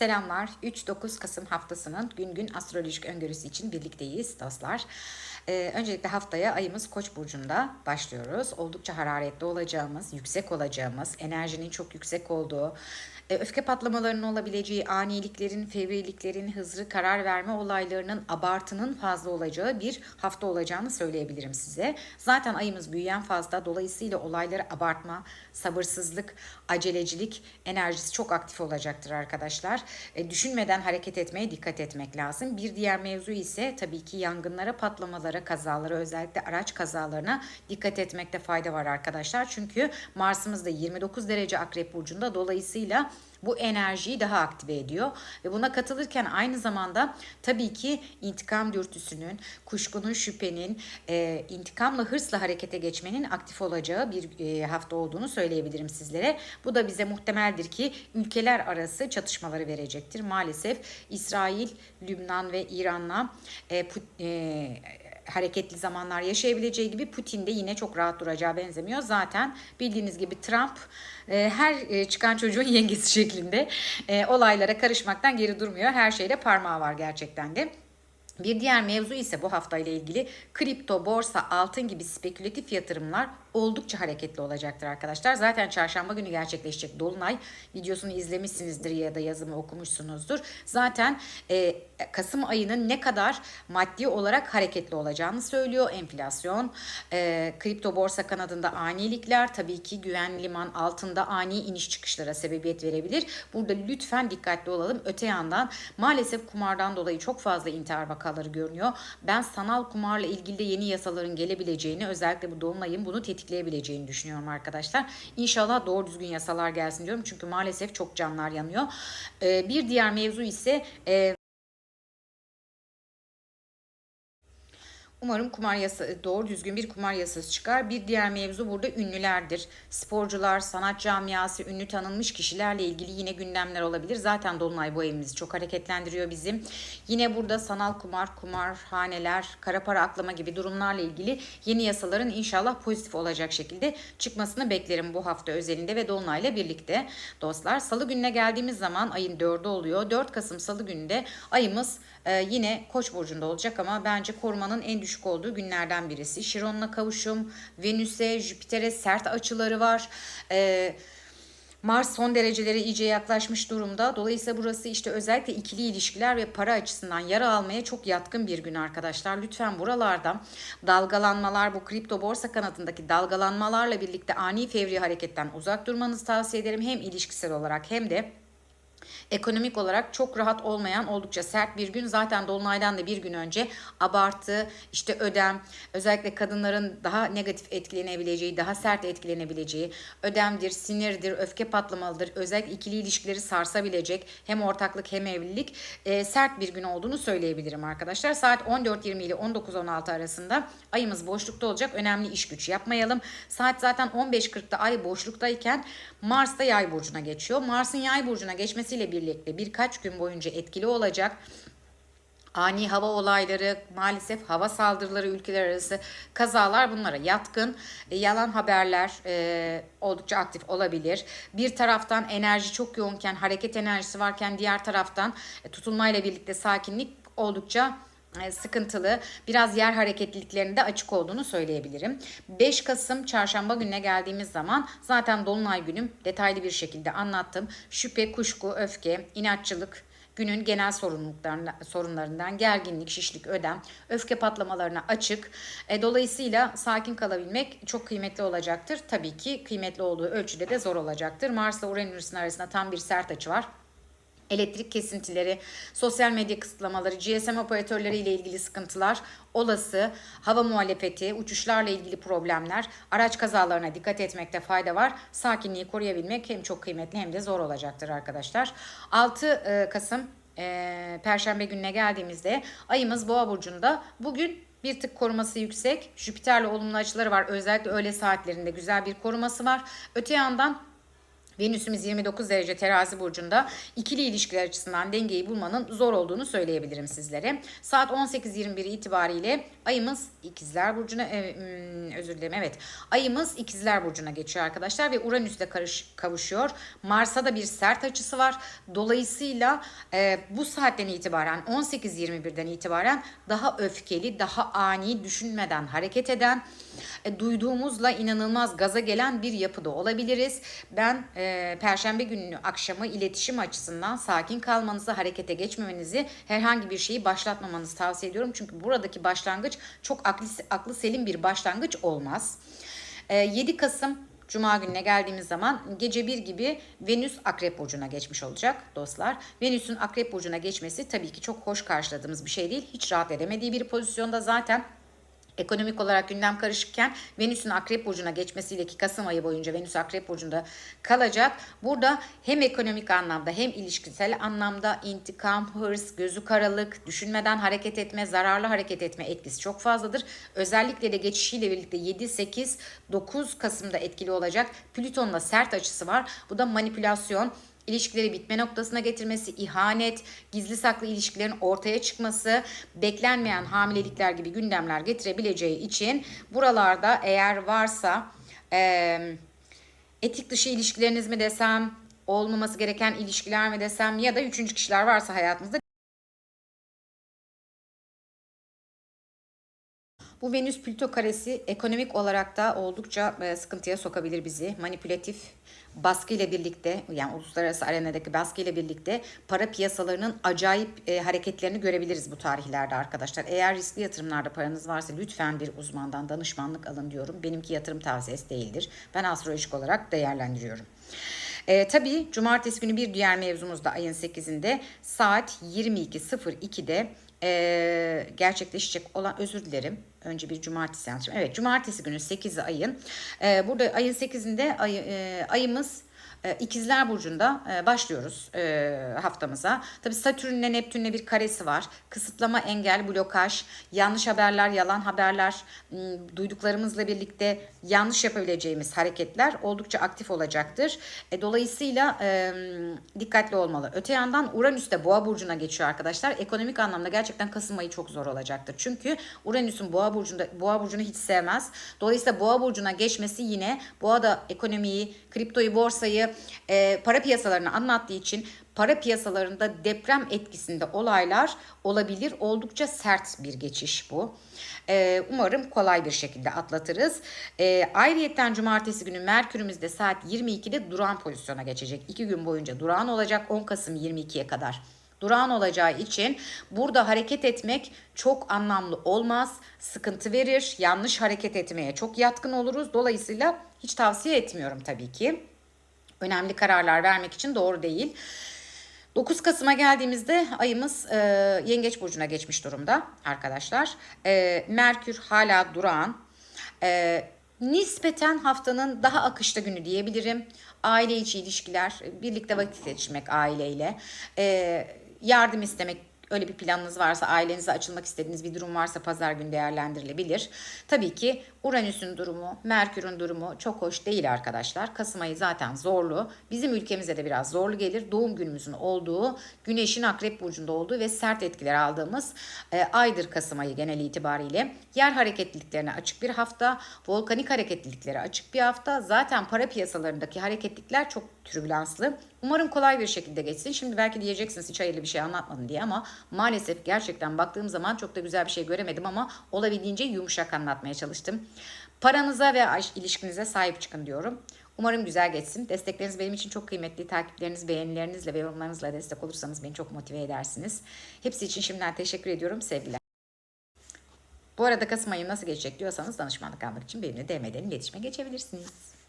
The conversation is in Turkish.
Selamlar. 3-9 Kasım haftasının gün gün astrolojik öngörüsü için birlikteyiz dostlar. Ee, öncelikle haftaya ayımız Koç burcunda başlıyoruz. Oldukça hararetli olacağımız, yüksek olacağımız, enerjinin çok yüksek olduğu, öfke patlamalarının olabileceği, aniliklerin, fevriliklerin, hızlı karar verme olaylarının abartının fazla olacağı bir hafta olacağını söyleyebilirim size. Zaten ayımız büyüyen fazla dolayısıyla olayları abartma, sabırsızlık, acelecilik enerjisi çok aktif olacaktır arkadaşlar. E, düşünmeden hareket etmeye dikkat etmek lazım. Bir diğer mevzu ise tabii ki yangınlara, patlamalara, kazalara özellikle araç kazalarına dikkat etmekte fayda var arkadaşlar. Çünkü Mars'ımız da 29 derece akrep burcunda dolayısıyla bu enerjiyi daha aktive ediyor ve buna katılırken aynı zamanda tabii ki intikam dürtüsünün, kuşkunun, şüphenin, e, intikamla hırsla harekete geçmenin aktif olacağı bir e, hafta olduğunu söyleyebilirim sizlere. Bu da bize muhtemeldir ki ülkeler arası çatışmaları verecektir. Maalesef İsrail, Lübnan ve İran'la e, e, hareketli zamanlar yaşayabileceği gibi Putin de yine çok rahat duracağı benzemiyor. Zaten bildiğiniz gibi Trump e, her e, çıkan çocuğun yengesi şeklinde e, olaylara karışmaktan geri durmuyor. Her şeyde parmağı var gerçekten de. Bir diğer mevzu ise bu hafta ile ilgili kripto, borsa, altın gibi spekülatif yatırımlar oldukça hareketli olacaktır arkadaşlar. Zaten çarşamba günü gerçekleşecek Dolunay videosunu izlemişsinizdir ya da yazımı okumuşsunuzdur. Zaten e, Kasım ayının ne kadar maddi olarak hareketli olacağını söylüyor. Enflasyon, e, kripto borsa kanadında anilikler, tabii ki güvenli liman altında ani iniş çıkışlara sebebiyet verebilir. Burada lütfen dikkatli olalım. Öte yandan maalesef kumardan dolayı çok fazla intihar vakaları görünüyor. Ben sanal kumarla ilgili de yeni yasaların gelebileceğini özellikle bu dolunayın bunu tetikleyebileceğini düşünüyorum arkadaşlar. İnşallah doğru düzgün yasalar gelsin diyorum. Çünkü maalesef çok canlar yanıyor. Ee, bir diğer mevzu ise e, Umarım kumar yasa doğru düzgün bir kumar yasası çıkar. Bir diğer mevzu burada ünlülerdir. Sporcular, sanat camiası, ünlü tanınmış kişilerle ilgili yine gündemler olabilir. Zaten Dolunay bu evimizi çok hareketlendiriyor bizim. Yine burada sanal kumar, kumarhaneler, kara para aklama gibi durumlarla ilgili yeni yasaların inşallah pozitif olacak şekilde çıkmasını beklerim bu hafta özelinde ve Dolunay'la birlikte. Dostlar salı gününe geldiğimiz zaman ayın 4'ü oluyor. 4 Kasım salı gününde ayımız ee, yine Koç burcunda olacak ama bence korumanın en düşük olduğu günlerden birisi. Şiron'la kavuşum, Venüs'e, Jüpiter'e sert açıları var. Ee, Mars son dereceleri iyice yaklaşmış durumda. Dolayısıyla burası işte özellikle ikili ilişkiler ve para açısından yara almaya çok yatkın bir gün arkadaşlar. Lütfen buralarda dalgalanmalar bu kripto borsa kanadındaki dalgalanmalarla birlikte ani fevri hareketten uzak durmanızı tavsiye ederim. Hem ilişkisel olarak hem de ekonomik olarak çok rahat olmayan oldukça sert bir gün. Zaten Dolunay'dan da bir gün önce abartı, işte ödem, özellikle kadınların daha negatif etkilenebileceği, daha sert etkilenebileceği, ödemdir, sinirdir, öfke patlamalıdır. Özellikle ikili ilişkileri sarsabilecek hem ortaklık hem evlilik e, sert bir gün olduğunu söyleyebilirim arkadaşlar. Saat 14.20 ile 19.16 arasında ayımız boşlukta olacak. Önemli iş güç yapmayalım. Saat zaten 15.40'da ay boşluktayken Mars da yay burcuna geçiyor. Mars'ın yay burcuna geçmesiyle birlikte birkaç gün boyunca etkili olacak. Ani hava olayları, maalesef hava saldırıları, ülkeler arası kazalar bunlara yatkın. E, yalan haberler e, oldukça aktif olabilir. Bir taraftan enerji çok yoğunken, hareket enerjisi varken diğer taraftan e, tutulmayla birlikte sakinlik oldukça sıkıntılı, biraz yer hareketliliklerinde açık olduğunu söyleyebilirim. 5 Kasım çarşamba gününe geldiğimiz zaman zaten Dolunay günüm detaylı bir şekilde anlattım. Şüphe, kuşku, öfke, inatçılık, günün genel sorumluluklarından, sorunlarından gerginlik, şişlik, ödem, öfke patlamalarına açık. E, dolayısıyla sakin kalabilmek çok kıymetli olacaktır. Tabii ki kıymetli olduğu ölçüde de zor olacaktır. Mars ile Uranüs'ün arasında tam bir sert açı var elektrik kesintileri, sosyal medya kısıtlamaları, GSM operatörleri ile ilgili sıkıntılar, olası hava muhalefeti, uçuşlarla ilgili problemler, araç kazalarına dikkat etmekte fayda var. Sakinliği koruyabilmek hem çok kıymetli hem de zor olacaktır arkadaşlar. 6 e, Kasım e, Perşembe gününe geldiğimizde ayımız Boğa burcunda. Bugün bir tık koruması yüksek. Jüpiter'le olumlu açıları var. Özellikle öğle saatlerinde güzel bir koruması var. Öte yandan Venüsümüz 29 derece terazi burcunda ikili ilişkiler açısından dengeyi bulmanın zor olduğunu söyleyebilirim sizlere. Saat 18.21 itibariyle ayımız ikizler burcuna e, hmm, özür dilerim evet ayımız ikizler burcuna geçiyor arkadaşlar ve Uranüs'le kavuşuyor. Mars'a da bir sert açısı var. Dolayısıyla e, bu saatten itibaren 18.21'den itibaren daha öfkeli, daha ani düşünmeden hareket eden, e, duyduğumuzla inanılmaz gaza gelen bir yapıda olabiliriz. Ben e, Perşembe günü akşamı iletişim açısından sakin kalmanızı, harekete geçmemenizi, herhangi bir şeyi başlatmamanızı tavsiye ediyorum. Çünkü buradaki başlangıç çok aklı, aklı selim bir başlangıç olmaz. E, 7 Kasım Cuma gününe geldiğimiz zaman gece bir gibi Venüs Akrep Burcu'na geçmiş olacak dostlar. Venüs'ün Akrep Burcu'na geçmesi tabii ki çok hoş karşıladığımız bir şey değil. Hiç rahat edemediği bir pozisyonda zaten Ekonomik olarak gündem karışıkken Venüs'ün Akrep Burcu'na geçmesiyle ki Kasım ayı boyunca Venüs Akrep Burcu'nda kalacak. Burada hem ekonomik anlamda hem ilişkisel anlamda intikam, hırs, gözü karalık, düşünmeden hareket etme, zararlı hareket etme etkisi çok fazladır. Özellikle de geçişiyle birlikte 7, 8, 9 Kasım'da etkili olacak. Plüton'la sert açısı var. Bu da manipülasyon, ilişkileri bitme noktasına getirmesi, ihanet, gizli saklı ilişkilerin ortaya çıkması, beklenmeyen hamilelikler gibi gündemler getirebileceği için buralarda eğer varsa e, etik dışı ilişkileriniz mi desem, olmaması gereken ilişkiler mi desem ya da üçüncü kişiler varsa hayatınızda Bu Venüs Plüto karesi ekonomik olarak da oldukça e, sıkıntıya sokabilir bizi. Manipülatif baskı ile birlikte yani uluslararası arenadaki baskı ile birlikte para piyasalarının acayip e, hareketlerini görebiliriz bu tarihlerde arkadaşlar. Eğer riskli yatırımlarda paranız varsa lütfen bir uzmandan danışmanlık alın diyorum. Benimki yatırım tavsiyesi değildir. Ben astrolojik olarak değerlendiriyorum. E, tabii cumartesi günü bir diğer mevzumuz da ayın 8'inde saat 22.02'de e, gerçekleşecek olan özür dilerim. Önce bir cumartesi yanlışım. Evet cumartesi günü 8 ayın. E, burada ayın 8'inde ay, e, ayımız İkizler Burcu'nda e, başlıyoruz e, haftamıza. Tabi Satürn'le Neptün'le bir karesi var. Kısıtlama, engel, blokaj, yanlış haberler, yalan haberler, duyduklarımızla birlikte yanlış yapabileceğimiz hareketler oldukça aktif olacaktır. Dolayısıyla dikkatli olmalı. Öte yandan Uranüs de Boğa Burcu'na geçiyor arkadaşlar. Ekonomik anlamda gerçekten Kasım ayı çok zor olacaktır. Çünkü Uranüs'ün Boğa Burcu'nda Boğa Burcu'nu hiç sevmez. Dolayısıyla Boğa Burcu'na geçmesi yine Boğa'da ekonomiyi, kriptoyu, borsayı, e, para piyasalarını anlattığı için para piyasalarında deprem etkisinde olaylar olabilir. Oldukça sert bir geçiş bu. E, umarım kolay bir şekilde atlatırız. E, ayrıyetten cumartesi günü Merkürümüz de saat 22'de duran pozisyona geçecek. 2 gün boyunca duran olacak 10 Kasım 22'ye kadar durağan olacağı için burada hareket etmek çok anlamlı olmaz. Sıkıntı verir. Yanlış hareket etmeye çok yatkın oluruz. Dolayısıyla hiç tavsiye etmiyorum tabii ki önemli kararlar vermek için doğru değil. 9 Kasım'a geldiğimizde ayımız e, Yengeç Burcu'na geçmiş durumda arkadaşlar. E, Merkür hala durağan. E, nispeten haftanın daha akışta günü diyebilirim. Aile içi ilişkiler, birlikte vakit geçirmek aileyle, e, yardım istemek Öyle bir planınız varsa, ailenize açılmak istediğiniz bir durum varsa pazar günü değerlendirilebilir. Tabii ki Uranüs'ün durumu, Merkür'ün durumu çok hoş değil arkadaşlar. Kasım ayı zaten zorlu. Bizim ülkemize de biraz zorlu gelir. Doğum günümüzün olduğu, Güneş'in Akrep Burcu'nda olduğu ve sert etkiler aldığımız e, aydır Kasım ayı genel itibariyle. Yer hareketliliklerine açık bir hafta, volkanik hareketliliklere açık bir hafta. Zaten para piyasalarındaki hareketlikler çok türbülanslı. Umarım kolay bir şekilde geçsin. Şimdi belki diyeceksiniz hiç hayırlı bir şey anlatmadın diye ama maalesef gerçekten baktığım zaman çok da güzel bir şey göremedim ama olabildiğince yumuşak anlatmaya çalıştım. Paranıza ve ilişkinize sahip çıkın diyorum. Umarım güzel geçsin. Destekleriniz benim için çok kıymetli. Takipleriniz, beğenilerinizle ve yorumlarınızla destek olursanız beni çok motive edersiniz. Hepsi için şimdiden teşekkür ediyorum. Sevgiler. Bu arada Kasım ayı nasıl geçecek diyorsanız danışmanlık almak için benimle DM'den iletişime geçebilirsiniz.